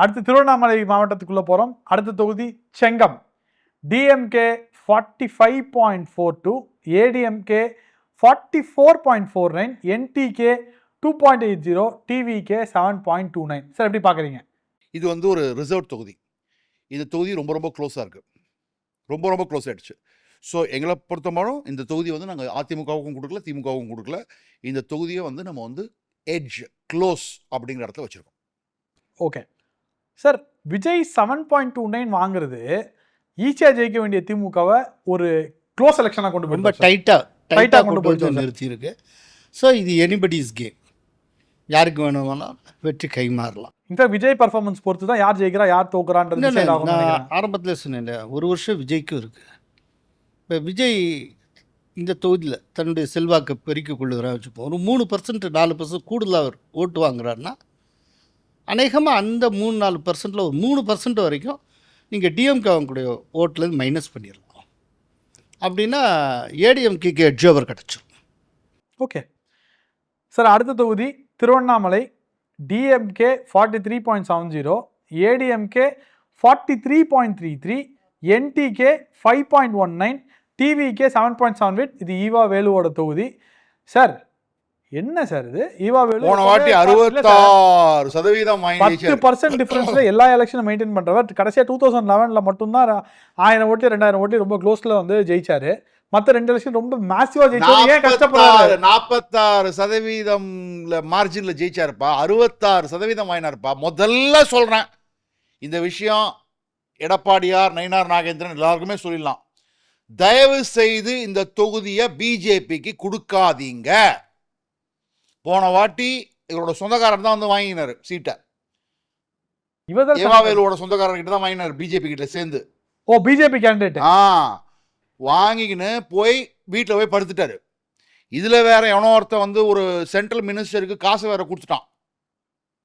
அடுத்து திருவண்ணாமலை மாவட்டத்துக்குள்ள போறோம். அடுத்த தொகுதி Chengam. DMK forty five point four two ADMK forty four point four nine NTK two point eight zero TVK seven point two nine sir எப்படி பார்க்குறீங்க? இது வந்து ஒரு ரிசர்வ் தொகுதி. இந்த தொகுதி ரொம்ப ரொம்ப க்ளோஸாக இருக்குது ரொம்ப ரொம்ப க்ளோஸ் ஆயிடுச்சு. ஸோ எங்களை பொறுத்தமாலும் இந்த தொகுதி வந்து நாங்கள் அதிமுகவுக்கும் கொடுக்கல திமுகவுக்கும் கொடுக்கல. இந்த தொகுதியை வந்து நம்ம வந்து எட்ஜ் க்ளோஸ் அப்படிங்கிற இடத்துல வச்சுருக்கோம். Okay sir Vijay seven point two nine வாங்குறது ஈஸியாக ஜெயிக்க வேண்டிய திமுகவை ஒரு க்ளோஸ் எலெக்ஷனாக கொண்டு ரொம்ப போய் டைட்டாக Tight ஆ டைட்டாக கொண்டு போய் போயிட்டு நிறுத்தியிருக்கு. ஸோ இது எனிபடிஸ் கேம் யாருக்கு வேணுமானால் வெற்றி கை மாறலாம். இன்ஃபேக்ட் விஜய் பர்ஃபார்மன்ஸ் பொறுத்து தான் யார் ஜெயிக்கிறா யார் தோக்குறான்றது நான். ஆரம்பத்தில் சொன்னேன்ல ஒரு வருஷம் விஜய்க்கும் இருக்குது இப்போ விஜய் இந்த தொகுதியில் தன்னுடைய செல்வாக்கை பெருக்கிக் கொள்ளுகிறான்னு வச்சுப்போம். ஒரு மூணு பர்சன்ட் நாலு பர்சன்ட் கூடுதலாக அவர் ஓட்டு வாங்குறாருன்னா அநேகமாக அந்த மூணு நாலு பர்சன்ட்டில் ஒரு மூணு பர்சன்ட் வரைக்கும் நீங்கள் டிஎம்கே அவங்களுடைய ஓட்டிலேருந்து மைனஸ் பண்ணிடலாம் அப்படின்னா ஏடிஎம்கேக்கு ஜோவர் அவர் கிடச்சிரும். ஓகே சார் அடுத்த தொகுதி Tiruvannamalai DMK forty three point seven zero ADMK forty three point three three NTK five point one nine TVK seven point seven eight இது ஈவா வேலுவோட தொகுதி. சார் என்ன சார் இது? ஈவா வேலு போன வாட்டி அறுபத்தாறு சதவீதம் பத்து. பர்சன்ட் டிஃபரன்ஸ்ல எல்லா எலெக்ஷனும் மெயின்டைன் பண்றவர் கடைசியா டூ தௌசண்ட் லெவன்ல மட்டும்தான் ஆயிரம் ஓட்டு ரெண்டாயிரம் ஓட்டு ரொம்ப க்ளோஸ்ல வந்து ஜெயிச்சாரு. மத்த ரெண்டு எலெக்ஷன் ரொம்ப மேசிவா ஜெயிச்சாரு. ஏன் கஷ்டப்படுறாரு? நாற்பத்தாறு சதவீதம்ல மார்ஜினில் ஜெயிச்சாருப்பா. அறுபத்தாறு சதவீதம் வாங்கினாருப்பா. முதல்ல சொல்கிறேன் இந்த விஷயம் எடப்பாடியார் நயினார் நாகேந்திரன் எல்லாருக்குமே சொல்லிடலாம். தயவு செய்து இந்த தொகுதியை பிஜேபிக்கு கொடுக்காதீங்க. போன வாட்டி இவரோட சொந்தக்காரர் தான் வந்து வாங்கினாரு சீட்டை. ஏவாவேலுவோட சொந்தக்காரர்கிட்ட தான் வாங்கினாரு பிஜேபி கிட்ட சேர்ந்து. ஓ பிஜேபி கேண்டிடேட் ஆ வாங்கிக்கின்னு போய் வீட்டில் போய் படுத்துட்டாரு. இதில் வேற எவனோ ஒருத்தன் வந்து ஒரு சென்ட்ரல் மினிஸ்டருக்கு காசு வேற கொடுத்துட்டான்.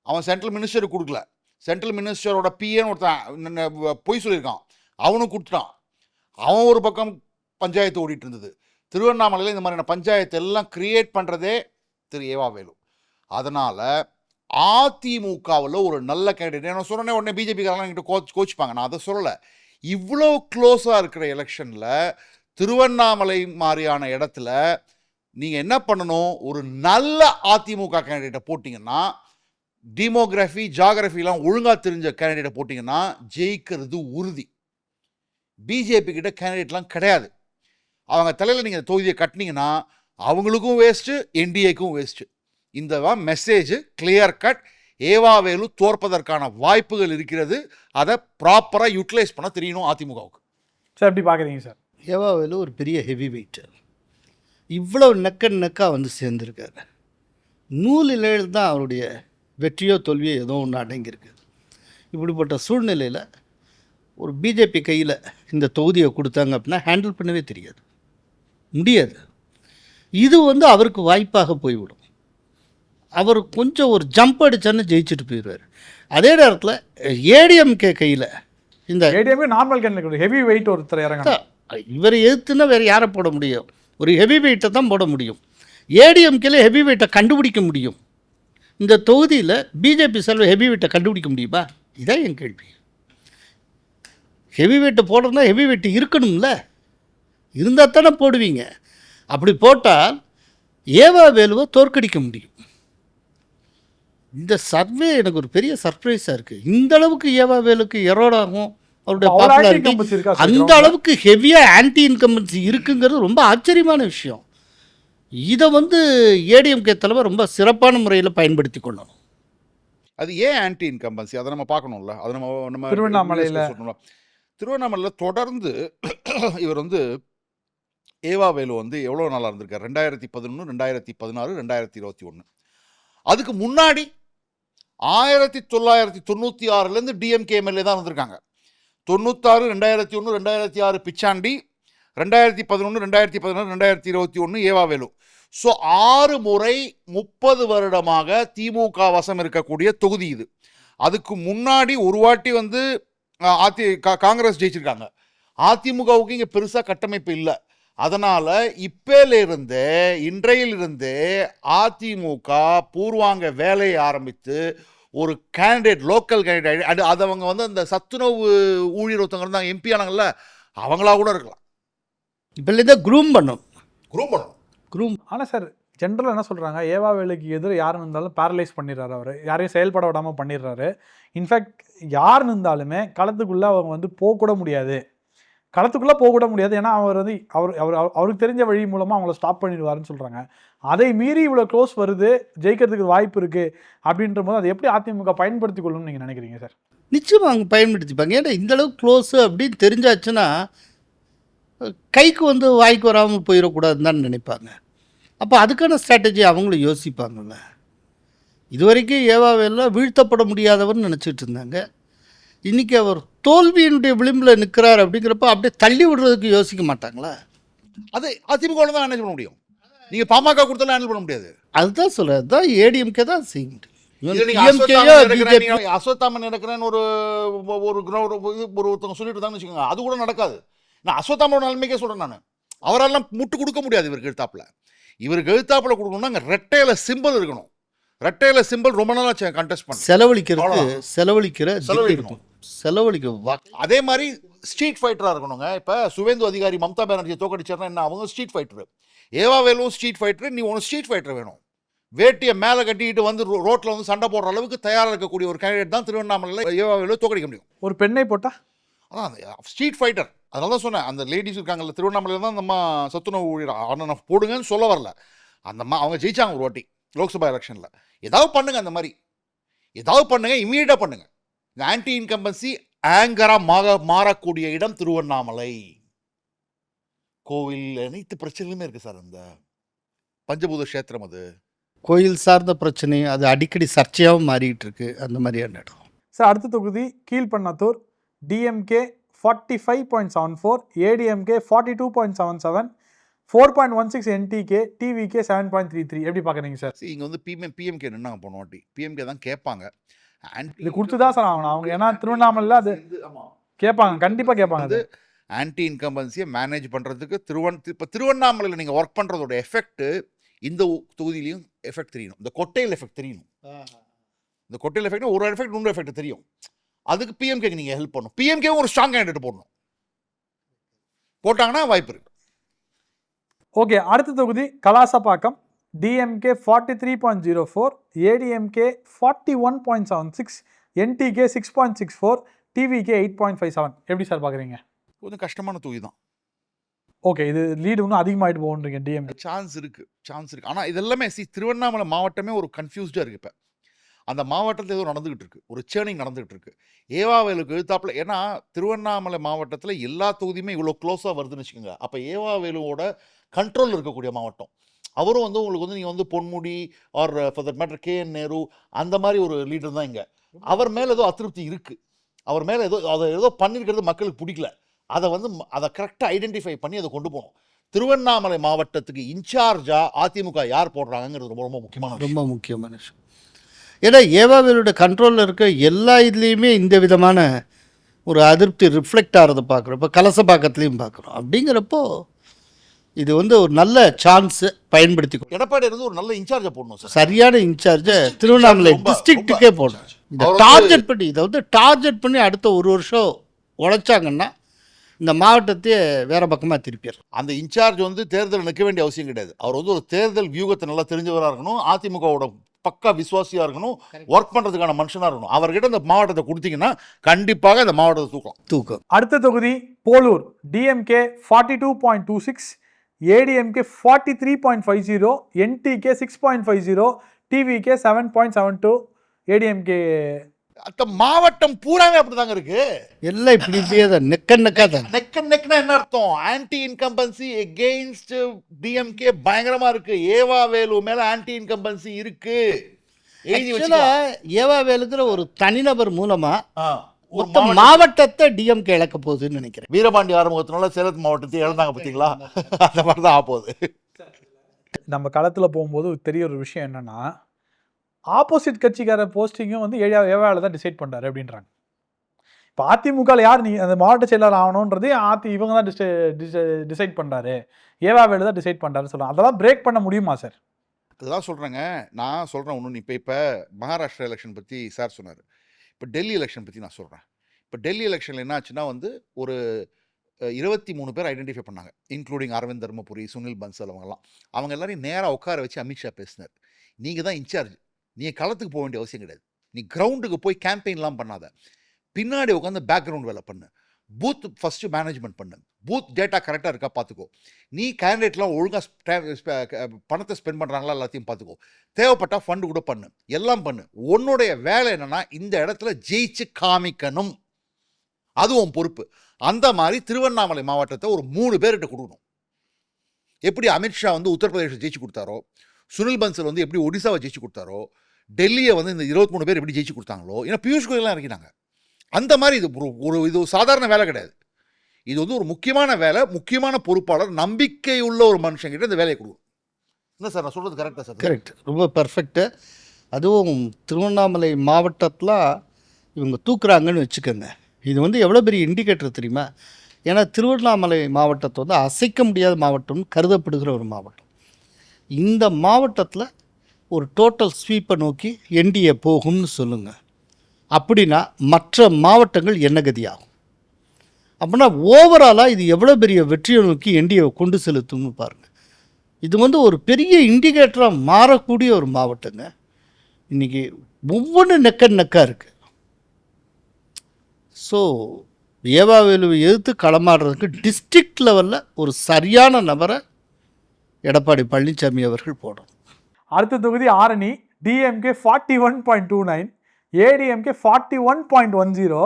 அவன் சென்ட்ரல் மினிஸ்டருக்கு கொடுக்கல. சென்ட்ரல் மினிஸ்டரோட பிஏன்னு ஒருத்தன் பொய் சொல்லியிருக்கான். அவனும் கொடுத்துட்டான். அவன் ஒரு பக்கம் பஞ்சாயத்து ஓடிட்டு இருந்தது. திருவண்ணாமலையில் இந்த மாதிரியான பஞ்சாயத்து எல்லாம் கிரியேட் பண்ணுறதே திரு ஏவாவேலு அதனால் அதிமுகவில் ஒரு நல்ல கேண்டிடேட் நான் சொன்னே உடனே பிஜேபிக்காரங்க என்கிட்ட கோச் கோச்சிப்பாங்க. நான் அதை சொல்லலை. இவ்வளோ க்ளோஸாக இருக்கிற எலெக்ஷனில் திருவண்ணாமலை மாதிரியான இடத்துல நீங்கள் என்ன பண்ணணும்? ஒரு நல்ல அதிமுக கேண்டிடேட்டை போட்டிங்கன்னா டீமோகிராஃபி ஜாகிரஃபிலாம் ஒழுங்காக தெரிஞ்ச கேண்டிடேட்டை போட்டிங்கன்னா ஜெயிக்கிறது உறுதி. பிஜேபி கிட்ட கேண்டிடேட்லாம் கிடையாது. அவங்க தலையில் நீங்கள் தொகுதியை கட்டினீங்கன்னா அவங்களுக்கும் வேஸ்ட்டு என்டிஏக்கும் வேஸ்ட்டு இந்த மெசேஜ் கிளியர் கட் ஏவாவேலு தோற்பதற்கான வாய்ப்புகள் இருக்கிறது. அதை ப்ராப்பராக யூட்டிலைஸ் பண்ண தெரியணும் அதிமுகவுக்கு. சார் எப்படி பாக்குறீங்க சார்? ஏவாவேலு ஒரு பெரிய ஹெவி வெயிட்டு இவ்வளோ நெக்க நெக்காக வந்து சேர்ந்துருக்காரு. நூல் இழையில் தான் அவருடைய வெற்றியோ தோல்வியோ ஏதோ ஒன்று அடங்கியிருக்கு. இப்படிப்பட்ட சூழ்நிலையில் ஒரு பிஜேபி கையில் இந்த தொகுதியை கொடுத்தாங்க அப்படின்னா ஹேண்டில் பண்ணவே தெரியாது. முடியாது. இது வந்து அவருக்கு வாய்ப்பாக போய்விடும். அவர் கொஞ்சம் ஒரு ஜம்ப் அடிச்சான்னு ஜெயிச்சுட்டு போயிடுவார் அதே நேரத்தில் ஏடிஎம்கே கையில் இந்த ADMK normal candidate heavy weight ஒருத்தர் இறங்கணும். இவரை எதிர்த்துனா வேறு யாரை போட முடியும்? ஒரு ஹெவி வெயிட்டை தான் போட முடியும். ஏடிஎம்கேல ஹெவி வெயிட்டை கண்டுபிடிக்க முடியும். இந்த தொகுதியில் பிஜேபி செல்வ ஹெவி வெயிட்டை கண்டுபிடிக்க முடியுமா? இதான் என் கேள்வி. ஹெவி வெயிட்டை போடுறதுனா ஹெவி வெயிட் இருக்கணும்ல? இருந்தால் தானே போடுவீங்க. அப்படி போட்டால் ஏவா வேலுவை தோற்கடிக்க முடியும். இந்த சர்வே எனக்கு ஒரு பெரிய சர்ப்ரைஸாக இருக்குது. இந்த அளவுக்கு ஏவா வேலுக்கு எரோடாகும் அவருடைய பாப்புலாரிட்டி அந்த? அளவுக்கு ஹெவியாக ஆன்டி இன்கம்பன்சி இருக்குங்கிறது ரொம்ப ஆச்சரியமான விஷயம். இதை வந்து ஏடிஎம்கே தலைவர் ரொம்ப சிறப்பான முறையில் பயன்படுத்தி கொள்ளணும். அது ஏன் ஆன்டி இன்கம்பன்சி அதை நம்ம பார்க்கணும்ல. அதை நம்ம நம்ம திருவண்ணாமலையில. திருவண்ணாமலையில் தொடர்ந்து இவர் வந்து ஏவா வேலு வந்து எவ்வளோ நாளாக இருந்திருக்காரு? ரெண்டாயிரத்தி பதினொன்று ரெண்டாயிரத்தி பதினாறு ரெண்டாயிரத்தி இருபத்தி ஒன்று அதுக்கு முன்னாடி ஆயிரத்தி தொள்ளாயிரத்தி தொண்ணூற்றி ஆறுலேருந்து டிஎம்கே எம்எல்ஏ தான் வந்திருக்காங்க. தொண்ணூத்தாறு ரெண்டாயிரத்தி ஒன்று ரெண்டாயிரத்தி ஆறு பிச்சாண்டி ரெண்டாயிரத்தி பதினொன்று ரெண்டாயிரத்தி பதினாறு ரெண்டாயிரத்தி இருபத்தி ஒன்று ஏவாவேலு ஸோ ஆறு முறை முப்பது வருடமாக திமுக வசம் இருக்கக்கூடிய தொகுதி இது. அதுக்கு முன்னாடி ஒரு வாட்டி வந்து அதி கா- காங்கிரஸ் ஜெயிச்சிருக்காங்க. அதிமுகவுக்கு இங்கே பெருசாக கட்டமைப்பு இல்லை. அதனால் இப்பேலிருந்தே இன்றையிலிருந்தே அதிமுக பூர்வாங்க வேலையை ஆரம்பித்து ஒரு கேண்டிடேட் லோக்கல் கேண்டிடேட் அது அது அவங்க வந்து அந்த சத்துணவு ஊழியர் ஒருத்தவங்க இருந்தாங்க எம்பி ஆனாங்கல்ல அவங்களா கூட இருக்கலாம். இப்போலேருந்தே க்ரூம் பண்ணும். குரூப் பண்ணணும் க்ரூம் ஆனால் சார் ஜென்ரலாக என்ன சொல்கிறாங்க ஏவா வேலுக்கு எதிர யார் இருந்தாலும் பேரலைஸ் பண்ணிடுறாரு அவர். யாரையும் செயல்பட விடாமல் பண்ணிடுறாரு. இன்ஃபேக்ட் யார் இருந்தாலுமே களத்துக்குள்ளே அவங்க வந்து போகக்கூட முடியாது. களத்துக்குள்ளே போகக்கூட முடியாது. ஏன்னா அவர் வந்து அவர் அவர் அவர்- அவருக்கு தெரிஞ்ச வழி மூலமாக அவங்கள ஸ்டாப் பண்ணிடுவாருன்னு சொல்கிறாங்க அதை மீறி இவ்வளோ க்ளோஸ் வருது ஜெயிக்கிறதுக்கு வாய்ப்பு இருக்குது அப்படின்ற போது அதை எப்படி அதிமுக பயன்படுத்தி கொள்ளணும்னு நீங்கள் நினைக்கிறீங்க சார்? நிச்சயமாக அவங்க பயன்படுத்திப்பாங்க. ஏன்னா இந்தளவுக்கு க்ளோஸு அப்படின்னு தெரிஞ்சாச்சுன்னா கைக்கு வந்து வாய்க்கு வராமல் போயிடக்கூடாதுன்னு தான் நினைப்பாங்க. அப்போ அதுக்கான ஸ்ட்ராட்டஜி அவங்களும் யோசிப்பாங்கல்ல. இது வரைக்கும் ஏவாவெல்லாம் வீழ்த்தப்பட முடியாதவர்னு நினச்சிட்டு இருந்தாங்க. இன்றைக்கி அவர் தோல்வியினுடைய விளிம்பில் நிற்கிறார் அப்படிங்கிறப்ப அப்படியே தள்ளி விடுறதுக்கு யோசிக்க மாட்டாங்களா? அது அதிமுக தான் மேனேஜ் பண்ண முடியும். நீங்க பாமக கொடுத்தாலும் ஹேண்டில் பண்ண முடியாது. அதுதான் சொல்கிறேன் அதுதான் ஏடிஎம்கே தான் செய்ய முடியும் அஸ்வத்தாமன் நடக்கிறேன்னு ஒரு ஒரு ஒரு ஒருத்தவங்க சொல்லிட்டு இருந்தாங்கன்னு வச்சுக்கோங்க. அது கூட நடக்காது. நான் அஸ்வத்தாமனோட நிலைமைக்கே சொல்றேன் நான். அவரெல்லாம் முட்டு கொடுக்க முடியாது இவருக்கு எழுத்தாப்புல இவருக்கு எழுத்தாப்புல கொடுக்கணும்னா அங்கே ரெட்டையில சிம்பிள் இருக்கணும். ரெட்டையில சிம்பிள் ரொம்ப நாளா கண்டெஸ்ட் பண்ண அவ்வளவுதான். செலவழிக்கிற செலவழிக்கணும். செலவழிக்க வா அதே மாதிரி ஸ்ட்ரீட் ஃபைட்டரா இருக்கணுங்க. இப்ப சுவேந்து அதிகாரி மம்தா பானர்ஜியை தோக்கடிச்சாருன்னா என்ன அவங்க ஸ்ட்ரீட் ஃபைட்டர் ஏவா வேலும் ஸ்ட்ரீட் ஃபைட்டர் நீ உனக்கு ஸ்ட்ரீட் ஃபைட்டர் வேணும். வேட்டியை மேலே கட்டிக்கிட்டு வந்து ரோ- ரோட்ல வந்து சண்டை போடுற அளவுக்கு தயாரா இருக்கக்கூடிய ஒரு கேண்டிடேட் தான் திருவண்ணாமலையில் ஏவா வேலு தோக்கடிக்க முடியும். ஒரு பெண்ணை போட்டால் அதான் அந்த ஸ்ட்ரீட் ஃபைட்டர் அதனால தான் சொன்னேன் அந்த லேடிஸ் இருக்காங்கல்ல திருவண்ணாமலையில் தான் நம்ம சத்துணவு ஊழியர் ஆனால் நான் போடுங்கன்னு சொல்ல வரல. அந்த மா அவங்க ஜெயிச்சாங்க ஒரு வாட்டி லோக்சபா எலெக்ஷனில் ஏதாவது பண்ணுங்க அந்த மாதிரி. ஏதாவது பண்ணுங்க இமீடியட்டாக பண்ணுங்க. இந்த ஆன்டி இன்கம்பன்சி ஆங்கராக மாக மாறக்கூடிய இடம் திருவண்ணாமலை. கோவில் அனைத்து பிரச்சனைகளுமே இருக்கு சார் அந்த பஞ்சபூத கஷேத்திரம் அது. கோயில் சார்ந்த பிரச்சனை அது அடிக்கடி சர்ச்சையாகவும் மாறிட்டு இருக்கு. அந்த மாதிரியான இடம். சார் அடுத்த தொகுதி Kilpennathur. DMK forty five point seven four ADMK forty two point seven seven four point one six NTK TVK seven point three three எப்படி பார்க்குறீங்க சார்? இங்கே வந்து பிஎம் பிஎம்கே நின்னாங்க போன வாட்டி. பிஎம்கே தான் கேட்பாங்க. இது கொடுத்து தான் சார் ஆகணும். அவங்க ஏன்னா திருவண்ணாமலையில் அது கேட்பாங்க கண்டிப்பாக கேட்பாங்க அது. ஆன்டி இன்கம்பன்சியை மேனேஜ் பண்ணுறதுக்கு திருவண் இப்போ திருவண்ணாமலையில் நீங்கள் ஒர்க் பண்ணுறதோட எஃபெக்ட் இந்த தொகுதியிலையும் எஃபெக்ட் தெரியணும். இந்த கொட்டையில் எஃபெக்ட் தெரியணும். இந்த கொட்டையில் எஃபெக்ட் ஒரு எஃபெக்ட் இன்னொரு எஃபெக்ட் தெரியும். அதுக்கு பிஎம்கேக்கு நீங்கள் ஹெல்ப் பண்ணணும். பிஎம்கேவும் ஒரு ஸ்ட்ராங் கேண்டிடேட் போடணும். போட்டாங்கன்னா வாய்ப்பு இருக்கு. ஓகே அடுத்த தொகுதி Kalasapakkam. DMK forty three point zero four ADMK forty one point seven six NTK six point six four TVK eight point five seven எப்படி சார் பார்க்குறீங்க? கொஞ்சம் கஷ்டமான தொகுதி தான். ஓகே இது லீடு இன்னும் அதிகமாகிட்டு போகுன்றீங்க டிஎம்கே சான்ஸ் இருக்கு சான்ஸ் இருக்கு. ஆனால் இதெல்லாமே சி திருவண்ணாமலை மாவட்டமே ஒரு கன்ஃபியூஸ்டாக இருக்கு இப்போ. அந்த மாவட்டத்தில் ஏதோ நடந்துகிட்டு இருக்கு ஒரு சேர்னிங் நடந்துகிட்டு இருக்கு. ஏவாவேலுக்கு எழுத்தாப்புல ஏன்னா திருவண்ணாமலை மாவட்டத்தில் எல்லா தொகுதியுமே இவ்வளோ க்ளோஸாக வருதுன்னு வச்சுக்கோங்க. அப்போ ஏவாவேலுவோட கண்ட்ரோல் இருக்கக்கூடிய மாவட்டம். அவரும் வந்து உங்களுக்கு வந்து நீங்கள் வந்து Ponmudi or for that matter K N Nehru அந்த மாதிரி ஒரு லீடர் தான் இங்கே. அவர் மேலே ஏதோ அதிருப்தி இருக்குது அவர் மேலே ஏதோ அதை ஏதோ பண்ணியிருக்கிறது மக்களுக்கு பிடிக்கல. அதை வந்து அதை கரெக்டாக ஐடென்டிஃபை பண்ணி அதை கொண்டு போகணும். திருவண்ணாமலை மாவட்டத்துக்கு இன்சார்ஜா அதிமுக யார் போடுறாங்கங்கிறது ரொம்ப ரொம்ப முக்கியமான ரொம்ப முக்கியமான விஷயம். ஏன்னா ஏவாவேலோட கண்ட்ரோலில் இருக்க எல்லா இதுலேயுமே இந்த விதமான ஒரு அதிருப்தி ரிஃப்ளெக்ட் ஆகிறத பார்க்குறோம். இப்போ கலசப்பாக்கத்துலேயும் பார்க்குறோம். அப்படிங்கிறப்போ இது வந்து ஒரு நல்ல சான்ஸு பயன்படுத்தி எடப்பாடி இருந்து ஒரு நல்ல இன்சார்ஜை போடணும் சார். சரியான இன்சார்ஜை திருவண்ணாமலை டிஸ்ட்ரிக்ட்டுக்கே போடணும். வந்து- டார்கெட் பண்ணி இதை வந்து டார்கெட் பண்ணி அடுத்த ஒரு வருஷம் உழைச்சாங்கன்னா இந்த மாவட்டத்தையே வேற பக்கமாக திருப்பிடுறோம் அந்த இன்சார்ஜ் வந்து தேர்தல் நிற்க வேண்டிய அவசியம் கிடையாது. அவர் வந்து ஒரு தேர்தல் வியூகத்தை நல்லா தெரிஞ்சவராக இருக்கணும் அதிமுகவோட பக்கா விசுவாசியா இருக்கணும் ஒர்க் பண்றதுக்கான மனுஷனா இருக்கணும். அவர்கிட்ட இந்த மாவட்டத்தை கொடுத்தீங்கன்னா கண்டிப்பாக இந்த மாவட்டத்தை தூக்கலாம். தூக்கம். அடுத்த தொகுதி Polur DMK forty two point two six ADMK forty three point five zero NTK six point five zero TVK seven point seven two ADMK அந்த மாவட்டம் பூராவே அப்படிதாங்க இருக்கு. எல்லாம் இப்படி இப்படியே தான் நெக்க நெக்கா தான். நெக் நெக்னா என்ன அர்த்தம்? ஆன்டி இன்கம்பன்சி எகெயின்ஸ்ட் டிஎம்கே பயங்கரமா இருக்கு. ஏவா வேலு மேல ஆன்டி இன்கம்பன்சி இருக்கு வச்சுக்கலாம். ஏவாவேலுங்கிற ஒரு தனிநபர் மூலமா ஆ, ஒரு மாவட்டத்தை டிஎம்கே இழக்க போகுதுன்னு நினைக்கிறேன். வீரபாண்டி ஆறுமுகத்தினால சேலத்து மாவட்டத்தை இழந்தாங்க பார்த்தீங்களா? அந்த மாதிரி தான் ஆப்போகுது நம்ம களத்தில் போகும்போது தெரிய ஒரு விஷயம் என்னன்னா ஆப்போசிட் கட்சிக்கார போஸ்டிங்கும் வந்து ஏரியா ஏவாவில் தான் டிசைட் பண்ணுறாரு அப்படின்றாங்க. இப்போ அதிமுகவில் யார் நீ அந்த மாவட்ட செயலாளர் ஆகணுன்றதே ஆதி இவங்க தான் டிசை டிசைட் பண்ணுறாரு ஏவாவேலு தான் டிசைட் பண்ணுறாரு சொல்கிறாங்க அதெல்லாம் பிரேக் பண்ண முடியுமா சார் அதுதான் சொல்கிறேங்க நான் சொல்கிறேன் ஒன்று இப்போ இப்போ மகாராஷ்டிரா எலெக்ஷன் பற்றி சார் சொன்னார். இப்போ டெல்லி எலெக்ஷன் பற்றி நான் சொல்கிறேன் இப்போ டெல்லி எலெக்ஷனில் என்ன ஆச்சுன்னா வந்து ஒரு இருபத்தி மூணு பேர் ஐடென்டிஃபை பண்ணாங்க. இன்க்ளூடிங் அரவிந்த் தர்மபுரி சுனில் பன்சல் அவங்கெல்லாம். அவங்க எல்லாரையும் நேராக உட்கார வச்சு அமித்ஷா பேசினார். நீங்கள் தான் இன்சார்ஜ் நீங்கள் களத்துக்கு போக வேண்டிய அவசியம் கிடையாது. நீ கிரவுண்டுக்கு போய் கேம்பெயின்லாம் பண்ணாத. பின்னாடி உட்காந்து பேக்ரவுண்ட் வேலை பண்ணு. பூத் ஃபஸ்ட்டு மேனேஜ்மெண்ட் பண்ணு. பூத் டேட்டா கரெக்டாக இருக்கா பார்த்துக்கோ நீ கேண்டிடேட்லாம் ஒழுங்காக பணத்தை ஸ்பெண்ட் பண்ணுறாங்களா எல்லாத்தையும் பார்த்துக்கோ தேவைப்பட்டால் ஃபண்டு கூட பண்ணு. எல்லாம் பண்ணு. உன்னுடைய வேலை என்னென்னா இந்த இடத்துல ஜெயிச்சு காமிக்கணும். அதுவும் பொறுப்பு. அந்த மாதிரி திருவண்ணாமலை மாவட்டத்தை ஒரு மூணு பேர்கிட்ட கொடுக்கணும். எப்படி அமித்ஷா வந்து உத்தரப்பிரதேசம் ஜெயிச்சு கொடுத்தாரோ சுனில் பன்சல் வந்து எப்படி ஒடிசாவை ஜெயிச்சு கொடுத்தாரோ டெல்லியை வந்து இந்த இருபத்தி மூணு பேர் எப்படி ஜெயிச்சு கொடுத்தாங்களோ ஏன்னா பியூஷ் கோயல்லாம் இறக்கினாங்க அந்த மாதிரி இது ஒரு ஒரு இது சாதாரண வேலை கிடையாது. இது வந்து ஒரு முக்கியமான வேலை முக்கியமான பொறுப்பாளர் நம்பிக்கை உள்ள ஒரு மனுஷங்கிட்ட இந்த வேலையை கொடுக்கும் என்ன சார் நான் சொல்கிறது கரெக்டாக சார்? கரெக்ட் ரொம்ப பர்ஃபெக்ட்டு அதுவும் திருவண்ணாமலை மாவட்டத்தில் இவங்க தூக்குறாங்கன்னு வச்சுக்கோங்க. இது வந்து எவ்வளோ பெரிய இண்டிகேட்டர் தெரியுமா? ஏன்னா திருவண்ணாமலை மாவட்டத்தை வந்து அசைக்க முடியாத மாவட்டம்னு கருதப்படுகிற ஒரு மாவட்டம். இந்த மாவட்டத்தில் ஒரு டோட்டல் ஸ்வீப்பை நோக்கி என்டிஏ போகும்னு சொல்லுங்கள் அப்படின்னா மற்ற மாவட்டங்கள் என்ன கதியாகும்? அப்படின்னா ஓவராலாக இது எவ்வளோ பெரிய வெற்றியை நோக்கி என்டிஏவை கொண்டு செலுத்தும்னு பாருங்கள் இது வந்து ஒரு பெரிய இண்டிகேட்டராக மாறக்கூடிய ஒரு மாவட்டங்க. இன்றைக்கி ஒவ்வொன்று நெக்க நெக்கா இருக்குது ஸோ ஏவாவேலுவை எதிர்த்து களமாடுறதுக்கு டிஸ்ட்ரிக்ட் லெவலில் ஒரு சரியான நபரை எடப்பாடி பழனிசாமி அவர்கள் போடணும். அடுத்த தொகுதி Arani DMK forty one point two nine ADMK forty one point one zero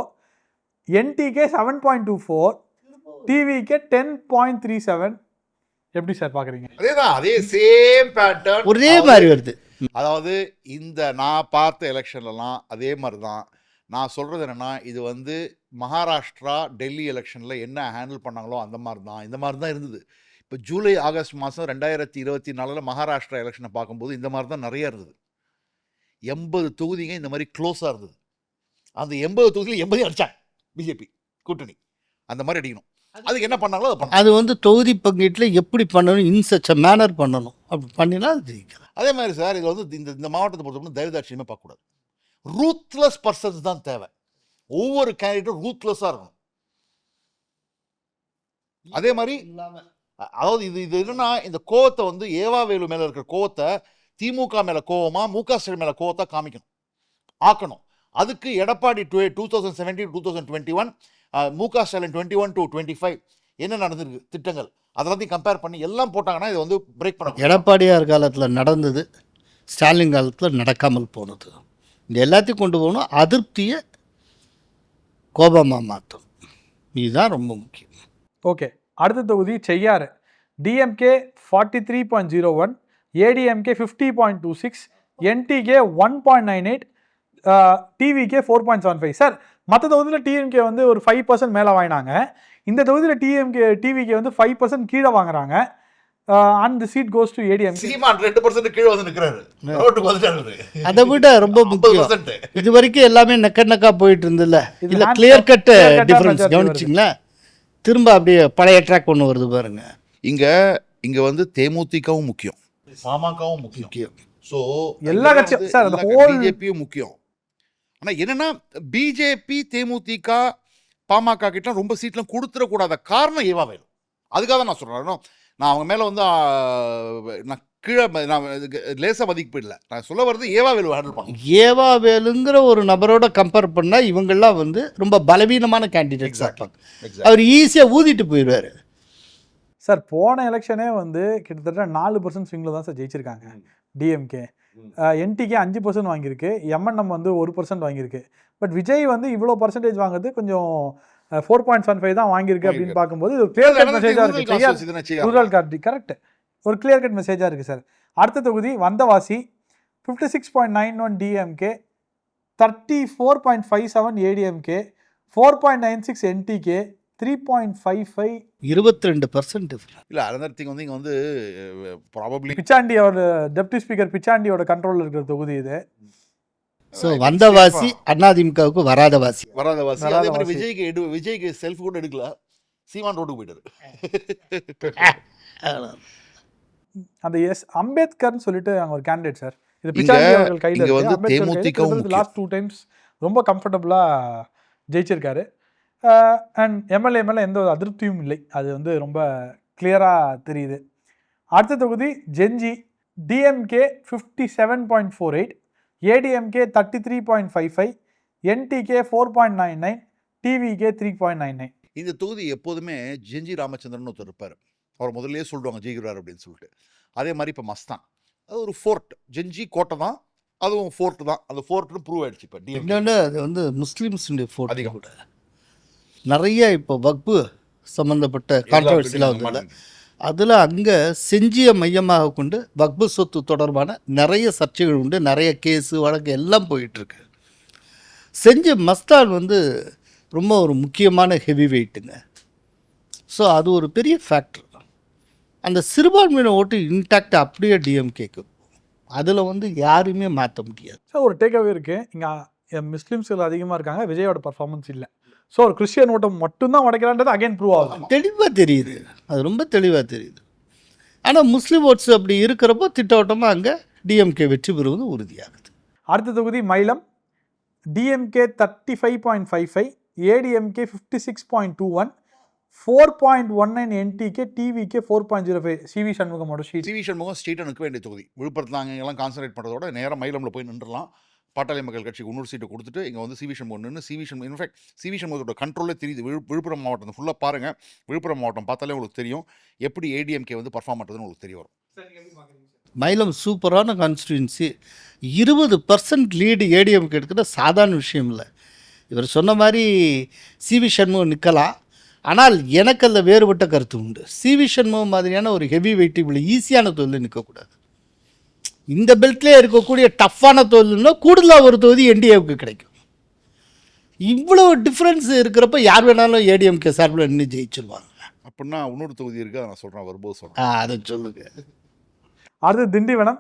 NTK seven point two four TVK ten point three seven எப்படி சார் பார்க்குறீங்க? அதே தான் அதே சேம் பேட்டர்ன் ஒரே மாதிரி வருது. அதாவது இந்த நான் பார்த்த எலெக்ஷன்லலாம் அதே மாதிரி தான் நான் சொல்கிறது என்னென்னா இது வந்து மகாராஷ்டிரா டெல்லி எலெக்ஷனில் என்ன ஹேண்டில் பண்ணாங்களோ அந்த மாதிரி தான் இந்த மாதிரி தான் இருந்தது. இப்போ ஜூலை ஆகஸ்ட் மாதம் ரெண்டாயிரத்தி இருபத்தி நாலில் மகாராஷ்டிரா எலெக்ஷனை பார்க்கும்போது இந்த மாதிரி தான் நிறைய இருந்தது. எண்பது தொகுதிங்க இந்த மாதிரி க்ளோஸாக இருந்தது. அந்த எண்பது தொகுதியில் எண்பதையும் அடிச்சாங்க. பிஜேபி கூட்டணி. அந்த மாதிரி அடிக்கணும். அதுக்கு என்ன பண்ணாங்களோ அதை பண்ணாங்க அது வந்து தொகுதி பங்கீட்டில் எப்படி பண்ணணும் இன்சச்ச மேனர் பண்ணணும். அப்படி பண்ணினா அது ஜெயிக்கலாம். அதே மாதிரி சார் இதில் வந்து இந்த இந்த மாவட்டத்தை பொறுத்தவரை தயவுதாட்சியமே பார்க்கக்கூடாது. ரூத்லெஸ் பர்சன்ஸ் தான் தேவை. ஒவ்வொரு கேண்டிடேட்டும் ரூத்லெஸ்ஸாக இருக்கணும். அதே மாதிரி அ- அதாவது இது இது என்னன்னா இந்த கோவத்தை வந்து ஏவாவேலு மேலே இருக்கிற கோவத்தை திமுக மேலே கோவமா முக ஸ்டாலின் மேலே கோவத்தை காமிக்கணும். ஆக்கணும். அதுக்கு Edappadi two two thousand seventeen two thousand twenty one M K Stalin twenty one to twenty five என்ன நடந்திருக்கு திட்டங்கள்? அதெல்லாத்தையும் கம்பேர் பண்ணி எல்லாம் போட்டாங்கன்னா இதை வந்து பிரேக் பண்ண எடப்பாடியார் காலத்தில் நடந்தது ஸ்டாலின் காலத்தில் நடக்காமல் போனது. இந்த எல்லாத்தையும் கொண்டு போகணும் அதிருப்தியை கோபமாக மாற்றும். இதுதான் ரொம்ப முக்கியம். ஓகே அடுத்த தொகுதி Cheyyar. DMK forty three point zero one ADMK fifty point two six NTK one point nine eight TVK four point seven five sir மற்ற தொகுதியில் டிஎம்கே வந்து ஒரு ஃபைவ் பர்சன்ட் மேலே வாங்கினாங்க. இந்த தொகுதியில் டிஎம்கே டிவிகே வந்து ஃபைவ் பர்சன்ட் கீழே வாங்குறாங்க. And seat goes to ADMK Seeman ரெண்டு பர்சன்ட் கீழே வந்து நிற்கிறாரு அதை விட ரொம்ப முக்கியம். இது வரைக்கும் எல்லாமே நெக்க நெக்கா போயிட்டு இருந்ததுல இல்லை கிளியர் கட் clear cut ஆ டிஃபரன்ஸ் கவனிச்சிங்களா? திரும்ப அப்படியே பழைய ட்ராக் ஒன்று வருது பாருங்க. இங்க இங்க வந்து தேமுதிகவும் முக்கியம். பாமகவும் முக்கியம். ஸோ எல்லா கட்சியும், the whole- பிஜேபியும் முக்கியம். ஆனா என்னன்னா பிஜேபி தேமுதிக பாமக கிட்ட ரொம்ப சீட்லாம் கொடுத்துடக்கூடாத காரணம் ஏவா வேணும்? அதுக்காக தான் நான் சொல்றேன். இன்னும் நான் அவங்க மேல வந்து நான் கீழே நான் இதுக்கு லேசா மதிப்பு இல்லை. நான் சொல்ல வர்றது ஏவா வேலு ஹேண்டில் பண்ணணும். ஏவா வேலுங்கிற ஒரு நபரோட கம்பேர் பண்ணால் இவங்கெல்லாம் வந்து ரொம்ப பலவீனமான கேண்டிடேட்ஸ். இருப்பாங்க. அவர் ஈஸியாக ஊதிட்டு போயிடுவார் சார் போன எலெக்ஷனே வந்து கிட்டத்தட்ட நாலு பர்சன்ட் ஸ்விங்கில் தான் சார் ஜெயிச்சிருக்காங்க. டிஎம்கே என்டிகே அஞ்சு பர்சன்ட் வாங்கியிருக்கு. எம்என்எம் வந்து ஒரு பர்சன்ட் வாங்கியிருக்கு. பட் விஜய் வந்து இவ்வளோ பர்சன்டேஜ் வாங்குறது கொஞ்சம் ஃபோர் பாயிண்ட் செவன் ஃபைவ் தான் வாங்கியிருக்கு அப்படின்னு பார்க்கும்போது இது ஒரு கிளியர் கட் மெசேஜாக இருக்குது ரூரல் கார்டு கரெக்ட் ஒரு கிளியர் கட் மெசேஜாக இருக்குது சார் அடுத்த தொகுதி Vandavasi fifty six point nine one DMK thirty four point five seven ADMK four point nine six NTK three point five five இருபத்தி ரெண்டு பர்சன்ட் இல்ல அனதர் திங் வந்து இங்க வந்து ப்ராபப்ளி பிச்சாண்டி அவர் டெப்டி ஸ்பீக்கர் பிச்சாண்டியோட கண்ட்ரோலில் இருக்கிற தொகுதி இது. ஸோ வந்தவாசி அதிமுகவுக்கு வராத வாசி வராத வாசி அதே மாதிரி வாசி. விஜய்க்கு எடு விஜய்க்கு செல்ஃப் கூட எடுக்கல. சீமான் ரோட்டுக்கு போயிட்டாரு. அந்த எஸ் அம்பேத்கர்னு சொல்லிட்டு அங்க ஒரு கேண்டிடேட் சார் இது பிச்சாண்டி அவர்கள் கையில் இங்க வந்து தேமுதிகவும் முக்கியம். லாஸ்ட் டூ டைம்ஸ் ரொம்ப கம்ஃபர்டபுளாக ஜெயிச்சிருக்காரு. அண்ட் எம்எல்ஏ மேலே எந்த ஒரு அதிருப்தியும் இல்லை. அது வந்து ரொம்ப கிளியராக தெரியுது. அடுத்த தொகுதி Gingee DMK fifty seven point four eight ADMK thirty three point five five NTK four point nine nine TVK three point nine nine இந்த தொகுதி எப்போதுமே ஜெஞ்சி ராமச்சந்திரன் ஒருத்தர் இருப்பார். அவர் முதல்லயே சொல்லுவாங்க ஜெயிக்கிறார் அப்படின்னு சொல்லிட்டு. அதே மாதிரி இப்போ மஸ்தான் அது ஒரு ஃபோர்ட் ஜெஞ்சி கோட்டை தான். அதுவும் ஃபோர்ட் தான். அந்த ஃபோர்ட்னு ப்ரூவ் ஆயிடுச்சு இப்போ இன்னொன்று அது வந்து முஸ்லீம்ஸுடைய ஃபோட்டோ அதிகம். நிறைய இப்போ வக்பு சம்மந்தப்பட்ட கான்ட்ரவர்சிலாம் வந்ததில்ல அதில் அங்கே செஞ்சியை மையமாக கொண்டு வக்பு சொத்து தொடர்பான நிறைய சர்ச்சைகள் உண்டு. நிறைய கேஸு வழக்கு எல்லாம் போயிட்டுருக்கு. செஞ்சி மஸ்தான் வந்து ரொம்ப ஒரு முக்கியமான ஹெவி வெயிட்டுங்க ஸோ அது ஒரு பெரிய ஃபேக்டர் அந்த சிறுபான்மையின ஓட்டு இன்டாக்ட் அப்படியே டிஎம்கேக்கு அதில் வந்து யாருமே மாற்ற முடியாது. ஸோ ஒரு டேக்அவே இருக்குது இங்கே முஸ்லீம்ஸ்கள் அதிகமாக இருக்காங்க. விஜயோட பர்ஃபார்மன்ஸ் இல்லை. ஸோ ஒரு கிறிஸ்டியன் ஓட்டம் மட்டும்தான் உடைக்கிறான்றது அகைன் ப்ரூவ் ஆகுது. தெளிவாக தெரியுது. அது ரொம்ப தெளிவாக தெரியுது. ஆனால் முஸ்லீம் ஓட்ஸ் அப்படி இருக்கிறப்போ திட்டவட்டமாக அங்கே டிஎம்கே வெற்றி பெறுவது உறுதியாகுது. அடுத்த தொகுதி Mailam. DMK thirty five point five five ADMK fifty six point two one four point one nine NTK TVK four point zero five C V சண்முகமோட seat C V Shanmugam ஸ்ட்ரீட்டை நிற்க வேண்டிய தொகுதி. விழுப்புரத்தில் அங்கே எல்லாம் கான்சன்ட்ரேட் பண்ணுறதோட நேராக மயிலம்ல போய் நின்றுலாம் பாட்டாளி மக்கள் கட்சிக்கு இன்னொரு சீட்டை கொடுத்துட்டு இங்கே வந்து சிவி சண்முகம் நின்று C V Shanmugam in fact C V சண்முகத்தோட கண்ட்ரோலே தெரியுது. விழு விழுப்புரம் மாவட்டம் ஃபுல்லாக பாருங்கள் விழுப்புரம் மாவட்டம் பார்த்தாலே உங்களுக்கு தெரியும். எப்படி ஏடிஎம்கே வந்து பர்ஃபார்ம் பண்ணுறதுன்னு உங்களுக்கு தெரிய வரும். மயிலம் சூப்பரான கான்ஸ்டியூன்சி இருபது பர்சன்ட் லீடு ஏடிஎம்கே எடுக்கிற சாதாரண விஷயம் இல்லை. இவர் சொன்ன மாதிரி சிவி சண்முகம் நிற்கலாம் ஆனால் எனக்கு அதில் வேறுபட்ட கருத்து உண்டு. சிவி சண்முகம் மாதிரியான ஒரு ஹெவி வெயிட் இவ்வளோ ஈஸியான தொழில் நிற்கக்கூடாது இந்த பெல்ட்லேயே இருக்கக்கூடிய டஃப்பான தொழில்னா கூடுதலாக ஒரு தொகுதி என்டிஏவுக்கு கிடைக்கும். இவ்வளோ டிஃப்ரென்ஸ் இருக்கிறப்ப யார் வேணாலும் ஏடிஎம்கே சார்பில் நின்று ஜெயிச்சிருவாங்க. அப்படின்னா இன்னொரு தொகுதி இருக்குது நான் சொல்கிறேன் வரும்போது சொல்கிறேன் ஆ அதை சொல்லுங்க. அடுத்து திண்டிவனம்.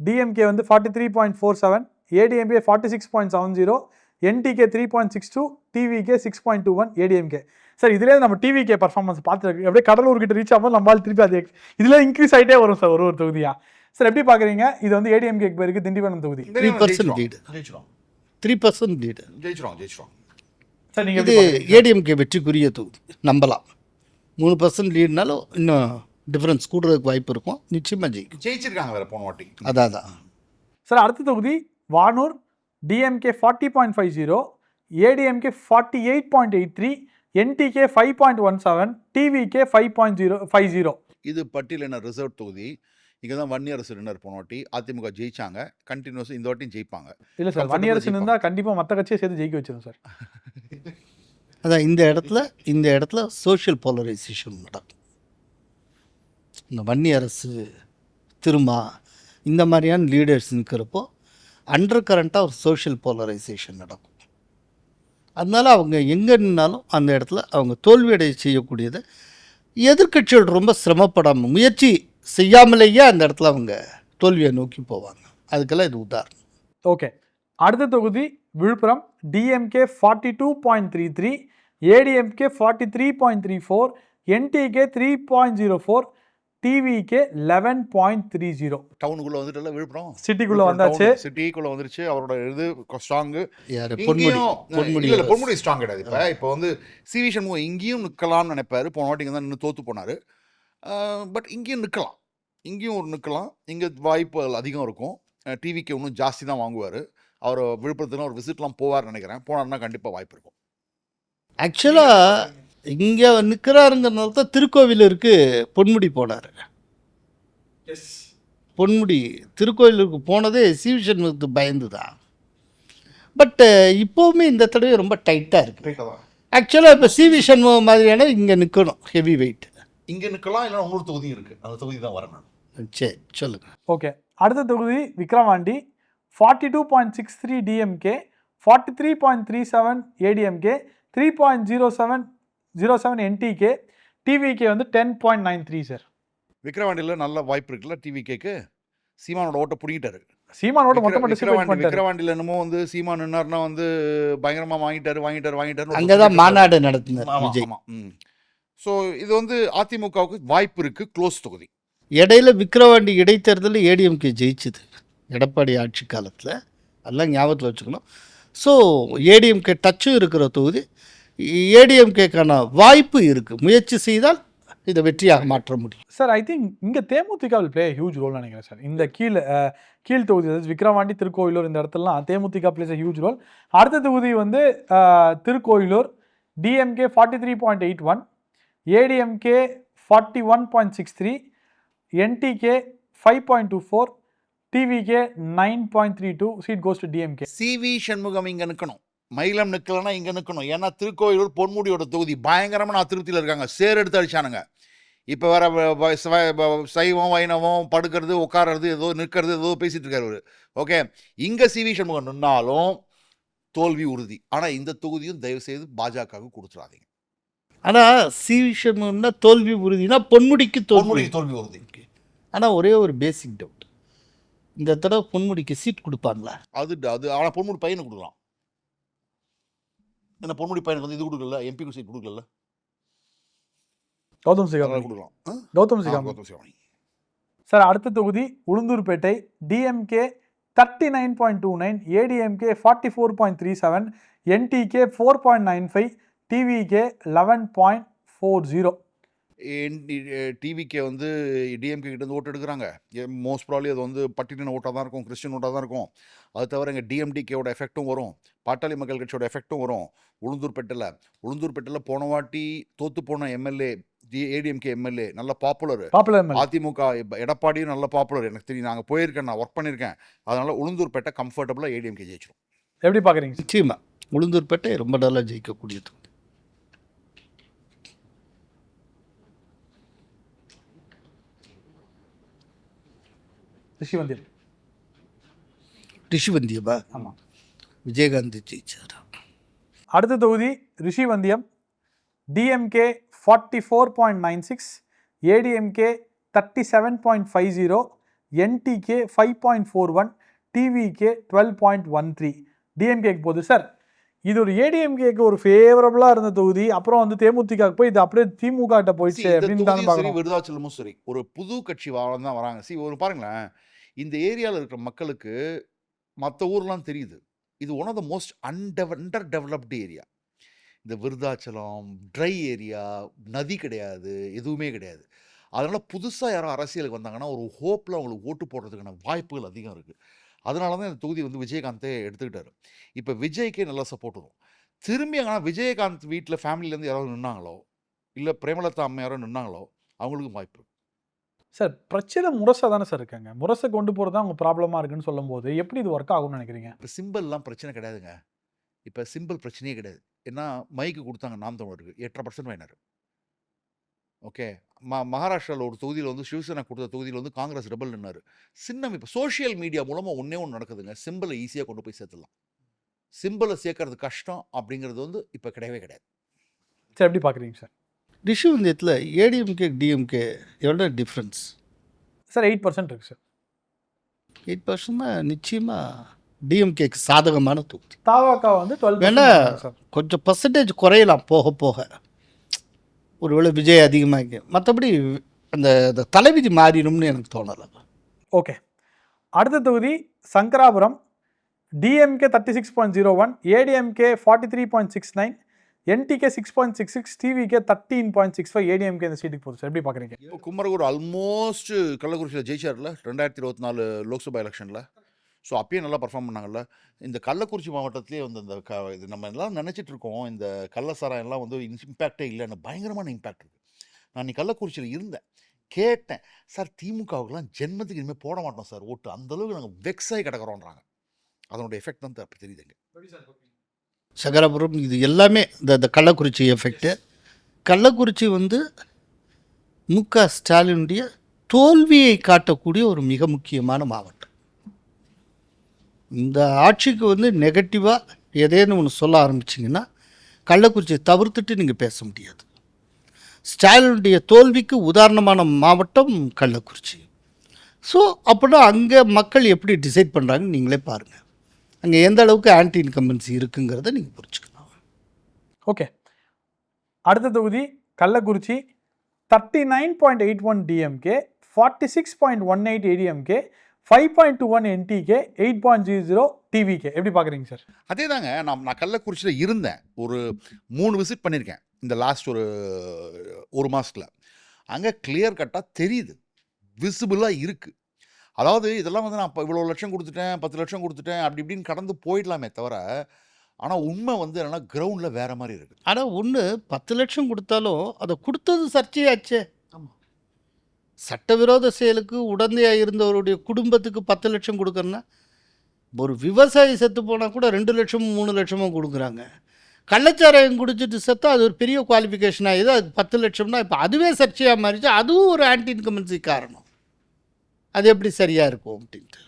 டிஎம்கே வந்து forty three point four seven ADMK forty six point seven zero NTK three point six two TVK six point two one ADMK sir இதுலேயே நம்ம டிவிகே பர்ஃபார்மன்ஸ் பார்த்துருக்கு அப்படியே கடலூர் கிட்ட ரீச் ஆகும்போது நம்மளால் திருப்பி அது இதில் இன்க்ரீஸ் ஆகிட்டே வரும் சார் ஒரு ஒரு தொகுதியா? சார் எப்படி பார்க்குறீங்க இது வந்து ஏடிஎம்கே பேருக்கு திண்டிவனம் தொகுதி. Three percent lead three percent lead ஜெயிச்சிரும் sir நீங்கள் இது ஏடிஎம்கே வெற்றிக்குரிய தொகுதி. நம்பலாம். மூணு பர்சன்ட் லீடுனாலும் இன்னும் டிஃப்ரென்ஸ் கூடுறதுக்கு வாய்ப்பு இருக்கும். நிச்சயமாக ஜெயிக்கும். ஜெயிச்சிருக்காங்க வேற போன வாட்டி. அதான் அதான். சார் அடுத்த தொகுதி Vanur DMK forty point five zero ADMK forty eight point eight three NTK five point one seven TVK five point zero five zero இது பட்டியலின ரிசர்வ் தொகுதி. இங்கே தான் வன்னி அரசு நின்னர் போன வாட்டி. அதிமுக ஜெயிச்சாங்க. கண்டினியூஸ் இந்த வாட்டியும் ஜெயிப்பாங்க. இல்லை சார் வன்னியரசு. இருந்தால் கண்டிப்பாக மற்ற கட்சியை சேர்த்து ஜெயிக்க வச்சிடும் சார். அதான் இந்த இடத்துல இந்த இடத்துல சோஷியல் போலரைசேஷன் நடக்கும். இந்த வன்னி அரசு திருமா இந்த மாதிரியான லீடர்ஸ் நிற்கிறப்போ அண்டர் கரண்ட்டாக ஒரு சோஷியல் போலரைசேஷன் நடக்கும். அதனால அவங்க எங்கே நின்னாலும் அந்த இடத்துல அவங்க தோல்வியடை செய்யக்கூடியதை எதிர்க்கட்சிகள் ரொம்ப சிரமப்படாமல் முயற்சி செய்யாமலேயே அந்த இடத்துல அவங்க தோல்வியை நோக்கி போவாங்க. அதுக்கெல்லாம் இது உதாரணம். ஓகே. அடுத்த தொகுதி Villupuram. DMK forty two point three three ADMK forty three point three four NTK three point zero four TVK eleven point three zero டவுனுக்குள்ள வந்துட்டு விழுப்புரம்? சிட்டிக்குள்ளே வந்தாச்சு. சிட்டிக்குள்ள வந்துருச்சு. அவரோட இது ஸ்ட்ராங்கு யார்? பொன்முடி. பொன்முடி இல்ல பொன்முடி ஸ்ட்ராங் கிடையாது. இப்போ இப்போ வந்து சிவி சண்முகம் இங்கேயும் நிற்கலாம்னு நினைப்பாரு. போன வாட்டி தான் நின்று தோத்து போனாரு. பட் இங்கேயும் நிற்கலாம் இங்கேயும் ஒரு நிற்கலாம் இங்கே வாய்ப்புகள் அதிகம் இருக்கும். டிவிக்கு இன்னும் ஜாஸ்தி தான் வாங்குவார். அவர் விழுப்புரத்துக்கு ஒரு விசிட்லாம் போவார்னு நினைக்கிறேன். போனார்னா கண்டிப்பாக வாய்ப்பு இருக்கும். ஆக்சுவலாக இங்கே நிற்கிறாருங்கிறனால தான் திருக்கோவிலூருக்கு பொன்முடி போனார். பொன்முடி திருக்கோவிலூருக்கு போனதே சீவிஷன்முகத்துக்கு பயந்து தான் பட் இப்போவுமே இந்த தடவை ரொம்ப டைட்டாக இருக்குது ஆக்சுவலாக இப்போ சிவி சண்முகம் மாதிரியான இங்கே நிற்கணும் ஹெவி வெயிட் இங்கே நிற்கலாம் இல்லைன்னா இன்னொரு தொகுதி இருக்குது அந்த தொகுதி தான் வரணும். சரி சொல்லுங்கள் ஓகே. அடுத்த தொகுதி Vikravandi. Forty two point six three DMK forty three point three seven ADMK three point zero seven zero seven NTK TVK வந்து ten point nine three sir விக்கிரவாண்டியில் நல்ல வாய்ப்பு இருக்குல்ல டிவி கேக்கு சீமானோட ஓட்டை பிடிக்கிட்டாரு சீமானோட விக்கிரவாண்டி பண்ணிட்டாரு. விக்கிரவாண்டியில் என்னமோ வந்து சீமா நின்னார்னா வந்து பயங்கரமா வாங்கிட்டாரு வாங்கிட்டாரு வாங்கிட்டாரு அங்கே தான் மாநாடு நடத்தினார் ஸோ இது வந்து அதிமுகவுக்கு வாய்ப்பு இருக்கு க்ளோஸ் தொகுதி. இடையில விக்கிரவாண்டி இடைத்தேர்தலில் ஏடிஎம்கே ஜெயிச்சுது. எடப்பாடி ஆட்சி காலத்தில். அதெல்லாம் ஞாபகத்தில் வச்சுக்கணும். ஸோ ஏடிஎம்கே டச்சும் இருக்கிற தொகுதி. ஏடிஎம்கேக்கான வாய்ப்பு இருக்குது முயற்சி செய்தால் இதை வெற்றியாக மாற்ற முடியும். சார் ஐ திங்க் இங்கே DMDK will play huge role நினைக்கிறேன் சார் இந்த கீழே கீழ் தொகுதி அதாவது விக்ரவாண்டி திருக்கோயிலூர் இந்த இடத்துலலாம் தேமுதிக பிளேஸ் ஹியூஜ் ரோல் அடுத்த தொகுதி வந்து Tirukkoyilur DMK forty three point eight one ADMK forty one point six three NTK five point two four TVK nine point three two seat goes to DMK CV Shanmugam இங்க நிக்கணும். மயிலம் நிக்கலன்னா இங்க நிக்கணும். ஏன்னா திருக்கோயிலூர் பொன்முடியோட தொகுதி பயங்கரமான அதிருப்தியில் இருக்காங்க. சேர் எடுத்து அடிச்சானுங்க. இப்போ வேற சவ- சைவம் வைணவம் படுக்கிறது உட்கார்றது ஏதோ நிற்கிறது ஏதோ பேசிட்டு இருக்காரு ஓகே? இங்க சிவி சண்முகம் நின்னாலும் தோல்வி உறுதி. ஆனா இந்த தொகுதியும் தயவு செய்து பாஜகவுக்கு கொடுத்துடாதீங்க. ஆனால் சி விஷயம்னா தோல்வி உறுதினா பொன்முடிக்கு தோல்வி பொன்முடிக்கு தோல்வி உறுதி. ஆனால் ஒரே ஒரு பேசிக் டவுட் இந்த தடவை பொன்முடிக்கு சீட் கொடுப்பாங்களா? அது அது ஆனா பொன்முடி பையனுக்கு கொடுக்கலாம். என்ன பொன்முடி பையனுக்கு வந்து இது கொடுக்கல எம்பிக்கு சீட் கொடுக்கல. கௌதம் சிகாமணி கொடுக்கலாம்? கௌதம் சிகாமணி கௌதம் சிகாமணி. சார் அடுத்த தொகுதி Ulundurpet DMK thirty nine point two nine ADMK forty four point three seven NTK four point nine five TVK eleven point four zero TVK வந்து டிஎம்கே கிட்ட இருந்து ஓட்டு எடுக்கிறாங்க. மோஸ்ட் ப்ராப்ளி அது வந்து பட்டியலின ஓட்டாக தான் இருக்கும் கிறிஸ்டின் ஓட்டாக தான் இருக்கும். அது தவிர இங்கே டிஎம்டிகேவோட எஃபெக்ட்டும் வரும். பாட்டாளி மக்கள் கட்சியோட எஃபெக்ட்டும் வரும். உளுந்தூர்பேட்டையில் உளுந்தூர்பேட்டையில் போன வாட்டி தோத்து போன எம்எல்ஏ ஏடிஎம்கே எம்எல்ஏ நல்ல பாப்புலர் பாப்புலர் அதிமுக எடப்பாடியும் நல்ல பாப்புலர் எனக்கு தெரியும் நாங்கள் போயிருக்கேன் நான் ஒர்க் பண்ணியிருக்கேன். அதனால உளுந்தூர்பேட்டை கம்ஃபர்டபுளாக ஏடிஎம்கே ஜெயிச்சிடும் எப்படி பார்க்குறீங்க நிச்சயமா. உளுந்தூர்பேட்டை ரொம்ப நல்லா ஜெயிக்கக்கூடிய தொகுதி ரிஷிவந்தியல் ரிஷிவந்தியபா ஆமாம் விஜயகாந்த் ஜெயிச்சார்? அடுத்த தொகுதி Rishivandiyam. DMK forty four point nine six ADMK thirty seven point five zero NTK five point four one TVK twelve point one three டிஎம்கேக்கு போகுது சார் இது ஒரு ஏடிஎம்கேக்கு ஒரு ஃபேவரபுளாக இருந்த தொகுதி. அப்புறம் வந்து தேமுதிக போய் இது அப்படியே திமுக கிட்ட போயிடுச்சு அப்படின்னு தானே சரி பார்க்கணும் விருதாச்சலமும் சரி. ஒரு புது கட்சி வாழ தான் வராங்க. சி ஒரு பாருங்களேன். இந்த ஏரியாவில் இருக்கிற மக்களுக்கு மற்ற ஊர்லாம் தெரியுது. இது ஒன் ஆஃப் த மோஸ்ட் அன்டெவ அண்டர் டெவலப்டு ஏரியா இந்த விருதாச்சலம் ட்ரை ஏரியா நதி கிடையாது எதுவுமே கிடையாது. அதனால் புதுசாக யாரோ அரசியலுக்கு வந்தாங்கன்னா ஒரு ஹோப்பில் அவங்களுக்கு ஓட்டு போடுறதுக்கான வாய்ப்புகள் அதிகம் இருக்குது அதனால தான் இந்த தொகுதி வந்து விஜயகாந்தே எடுத்துக்கிட்டாரு. இப்போ விஜய்க்கே நல்லா சப்போர்ட் வரும். திரும்பி ஆனால் விஜயகாந்த் வீட்டில் ஃபேமிலியிலேருந்து யாராவது நின்னாங்களோ இல்லை பிரேமலதா அம்மா யாரோ நின்னாங்களோ அவங்களுக்கும் வாய்ப்பு. சார் பிரச்சனை முரசை தானே சார் இருக்காங்க. முரசை கொண்டு போகிறது தான் உங்கள் ப்ராப்ளமாக இருக்குன்னு சொல்லும்போது எப்படி இது ஒர்க் ஆகும்னு நினைக்கிறீங்க? இப்போ சிம்பிள்லாம் பிரச்சனை கிடையாதுங்க. இப்போ சிம்பிள் பிரச்சனையே கிடையாது. ஏன்னா மைக்கு கொடுத்தாங்க நாம் தமிழருக்கு. எட்டரை பர்சன்ட் வாங்கினார். ஓகே. ம மகாராஷ்டிராவில் ஒரு தொகுதியில் வந்து சிவசேனா கொடுத்த தொகுதியில் வந்து காங்கிரஸ் ரெபல் நின்னாரு. சின்னம் இப்போ சோஷியல் மீடியா மூலமாக ஒன்றே ஒன்று நடக்குதுங்க. சிம்பிளை ஈஸியாக கொண்டு போய் சேர்த்துடலாம். சிம்பிளை சேர்க்கறது கஷ்டம் அப்படிங்கிறது வந்து இப்போ கிடையவே கிடையாது. சார் எப்படி பார்க்குறீங்க சார்? ரிஷிவந்தியத்தில் ஏடிஎம்கே டிஎம்கே எவ்வளோ டிஃப்ரென்ஸ் சார் எயிட் பர்சன்ட் இருக்குது சார். எயிட் பர்சன்ட்னா நிச்சயமாக டிஎம்கேக்கு சாதகமான தொகுதி. தாவாக்கா வந்து டுவெல் வேணா கொஞ்சம் பர்சன்டேஜ் குறையலாம் போக போக. ஒருவேளை விஜய் அதிகமாக மற்றபடி அந்த அந்த தலைவிதி மாறிடும்னு எனக்கு தோணலை. ஓகே. அடுத்த தொகுதி Sankarapuram. DMK thirty six point zero one ADMK forty three point six nine NTK six point six six TVK thirteen point six five ADMK இந்த சீட்டுக்கு போகுது சார் எப்படி பார்க்குறீங்க இப்போ குமரகுரு ஆல்மோஸ்ட் கள்ளக்குறிச்சியில் ஜெயிச்சார்ல ரெண்டாயிரத்தி இருபத்தி நாலு லோக்சபா எலெக்ஷனில் ஸோ அப்பயே நல்லா பர்ஃபார்ம் பண்ணாங்கல்ல. இந்த கள்ளக்குறிச்சி மாவட்டத்திலே வந்து இந்த க இது நம்ம எல்லாம் நினச்சிட்டு இருக்கோம். இந்த கள்ளசாராயம் எல்லாம் வந்து இம்பேக்டே இல்லைன்னு பயங்கரமான இம்பேக்ட் இருக்குது நான் நீ கள்ளக்குறிச்சியில் இருந்தேன். கேட்டேன் சார் திமுகவுக்குலாம் ஜென்மத்துக்கு இனிமேல் போட மாட்டோம் சார் ஓட்டு. அந்த அளவுக்கு நாங்கள் வெக்ஸ் ஆகி கிடக்குறோன்றாங்க. அதனோட எஃபெக்ட் தான் அப்போ தெரியுதுங்க சகரபுரம் இது எல்லாமே இந்த இந்த கள்ளக்குறிச்சி எஃபெக்ட்டு கள்ளக்குறிச்சி வந்து மு க ஸ்டாலினுடைய தோல்வியை காட்டக்கூடிய ஒரு மிக முக்கியமான மாவட்டம். இந்த ஆட்சிக்கு வந்து நெகட்டிவாக எதேன்னு ஒன்று சொல்ல ஆரம்பிச்சிங்கன்னா கள்ளக்குறிச்சியை தவிர்த்துட்டு நீங்கள் பேச முடியாது. ஸ்டாலினுடைய தோல்விக்கு உதாரணமான மாவட்டம் கள்ளக்குறிச்சி. ஸோ அப்படின்னா அங்கே மக்கள் எப்படி டிசைட் பண்ணுறாங்கன்னு நீங்களே பாருங்கள் அங்கே எந்த அளவுக்கு ஆன்டி இன்கம்பன்சி இருக்குங்கிறத நீங்கள் புரிஞ்சுக்கலாம் ஓகே அடுத்த தொகுதி Kallakurichi thirty nine point eight one DMK forty six point one eight ADMK five point two one NTK eight point zero zero TVK எப்படி பார்க்குறீங்க சார் அதே தாங்க நான் நான் கள்ளக்குறிச்சியில் இருந்தேன். ஒரு மூணு விசிட் பண்ணியிருக்கேன் இந்த லாஸ்ட் ஒரு ஒரு மாதத்தில் அங்கே கிளியர் கட்டாக தெரியுது. விசிபிளாக இருக்குது அதாவது இதெல்லாம் வந்து நான் இப்போ இவ்வளோ லட்சம் கொடுத்துட்டேன் பத்து லட்சம் கொடுத்துட்டேன் அப்படி இப்படின்னு கடந்து போயிடலாமே தவிர ஆனால் உண்மை வந்து என்னென்னா கிரவுண்டில் வேறு மாதிரி இருக்குது. ஆனால் ஒன்று பத்து லட்சம் கொடுத்தாலும் அதை கொடுத்தது சர்ச்சையாச்சே. சட்டவிரோத செயலுக்கு உடந்தையாக இருந்தவருடைய குடும்பத்துக்கு பத்து லட்சம் கொடுக்குறேன்னா ஒரு விவசாயி செத்து போனால் கூட ரெண்டு லட்சமும் மூணு லட்சமும் கொடுக்குறாங்க. கள்ளச்சாராயம் குடிச்சிட்டு செத்தா அது ஒரு பெரிய குவாலிஃபிகேஷன் ஆகிது அது பத்து லட்சம்னா இப்போ அதுவே சர்ச்சையாக மாறிச்சு. அதுவும் ஒரு ஆன்டி இன்கமன்சி காரணம். அது எப்படி சரியாக இருக்கும் அப்படின்ட்டு.